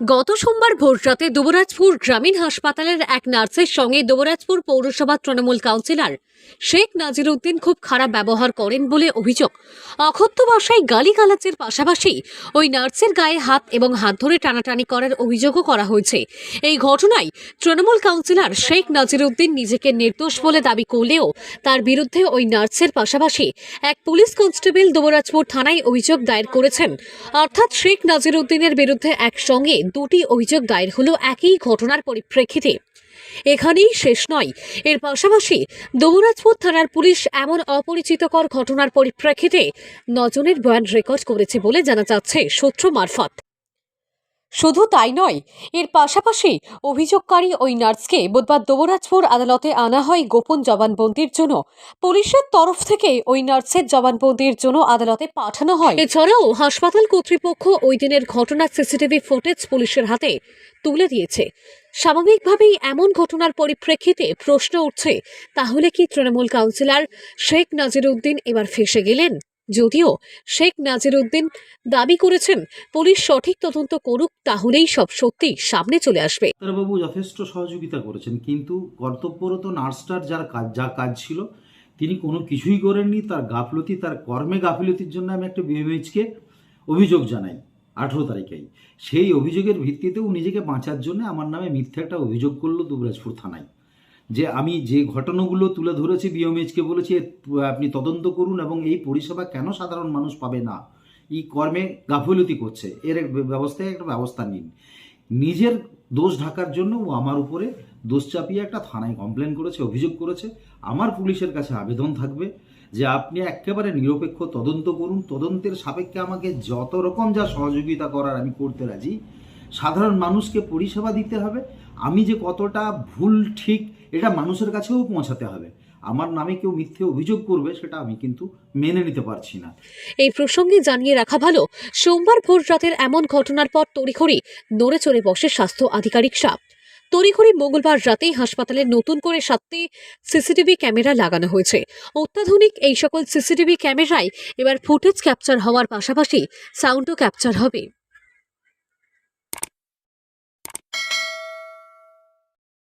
গত সোমবার ভোররাতে দুবরাজপুর গ্রামীণ হাসপাতালের এক নার্সের সঙ্গে দুবরাজপুর পৌরসভা তৃণমূল কাউন্সিলর শেখ নাজির উদ্দিন খুব খারাপ ব্যবহার করেন বলে অভিযোগ। অকথ্য ভাষায় গালিগালাজের পাশাপাশি ওই নার্সের গায়ে হাত এবং হাত ধরে টানাটানি করার অভিযোগও করা হয়েছে। এই ঘটনায় তৃণমূল কাউন্সিলর শেখ নাজির উদ্দিন নিজেকে নির্দোষ বলে দাবি করলেও তার বিরুদ্ধে ওই নার্সের পাশাপাশি এক পুলিশ কনস্টেবল দুবরাজপুর থানায় অভিযোগ দায়ের করেছেন। অর্থাৎ শেখ নাজির উদ্দিনের বিরুদ্ধে একসঙ্গে দুটি অভিযোগ দায়ের হলো একই ঘটনার পরিপ্রেক্ষিতে। এখানেই শেষ নয়। এর পাশাপাশি দৌরাজপুর থানার পুলিশ এমন অপরিচিতকর ঘটনার পরিপ্রেক্ষিতে নজনের বয়ান রেকর্ড করেছে বলে জানা যাচ্ছে সূত্র মারফত। শুধু তাই নয়, এর পাশাপাশি অভিযোগকারী ওই নার্সকে বুধবার দৌরাজপুর আদালতে আনা হয় গোপন জবানবন্দির জন্য। পুলিশের তরফ থেকে ওই নার্সের জবানবন্দির জন্য আদালতে পাঠানো হয়। এছাড়াও হাসপাতাল কর্তৃপক্ষ ওই দিনের ঘটনার সিসিটিভি ফুটেজ পুলিশের হাতে তুলে দিয়েছে। স্বাভাবিকভাবেই এমন ঘটনার পরিপ্রেক্ষিতে প্রশ্ন উঠছে, তাহলে কি তৃণমূল কাউন্সিলর শেখ নাজির উদ্দিন এবার ফেসে গেলেন? যদিও শেখ নাজির উদ্দিন দাবি করেছেন, পুলিশ সঠিক তদন্ত করুক, তাহলেই সব সত্যি সামনে চলে আসবে। ডাক্তারবাবু যথেষ্ট সহযোগিতা করেছেন, কিন্তু কর্তব্যরত নার্সটার যার কাজ যা কাজ ছিল, তিনি কোনো কিছুই করেননি। তার গাফলতি, তার কর্মে গাফিলতির জন্য আমি একটা বিএমএইচকে অভিযোগ জানাই আঠেরো তারিখেই। সেই অভিযোগের ভিত্তিতেও নিজেকে বাঁচার জন্য আমার নামে মিথ্যা একটা অভিযোগ করল দুবরাজপুর থানায়। যে আমি যে ঘটনাগুলো তুলে ধরেছি, বিএমএইচকে বলেছি আপনি তদন্ত করুন এবং এই পরিষেবা কেন সাধারণ মানুষ পাবে না? এই কর্মে গাফিলতি করছে। এর ব্যবস্থায় একটা ব্যবস্থা নিন। নিজের দোষ ঢাকার জন্য ও আমার উপরে দোষ চাপিয়ে একটা থানায় কমপ্লেন করেছে, অভিযোগ করেছে। আমার পুলিশের কাছে আবেদন থাকবে যে আপনি একেবারে নিরপেক্ষ তদন্ত করুন। তদন্তের সাপেক্ষে আমাকে যত রকম যা সহযোগিতা করার আমি করতে রাজি সাধারণ মানুষকে পরিষেবা দিতে হবে। আমি যে কতটা ভুল ঠিক, এটা মানুষের কাছেও পৌঁছাতে হবে। আমার নামে কেউ মিথ্যে অভিযোগ করবে, সেটা আমি কিন্তু মেনে নিতে পারছি না। এই প্রসঙ্গে জানিয়ে রাখা ভালো, সোমবার ভোর রাতের এমন ঘটনার পর তড়িঘড়ি নড়ে চড়ে বসে স্বাস্থ্য আধিকারিক সাপ। তড়িঘড়ি মঙ্গলবার রাতেই হাসপাতালে নতুন করে সাতটি সিসিটিভি ক্যামেরা লাগানো হয়েছে। অত্যাধুনিক এই সকল সিসিটিভি ক্যামেরায় এবার ফুটেজ ক্যাপচার হওয়ার পাশাপাশি সাউন্ডও ক্যাপচার হবে।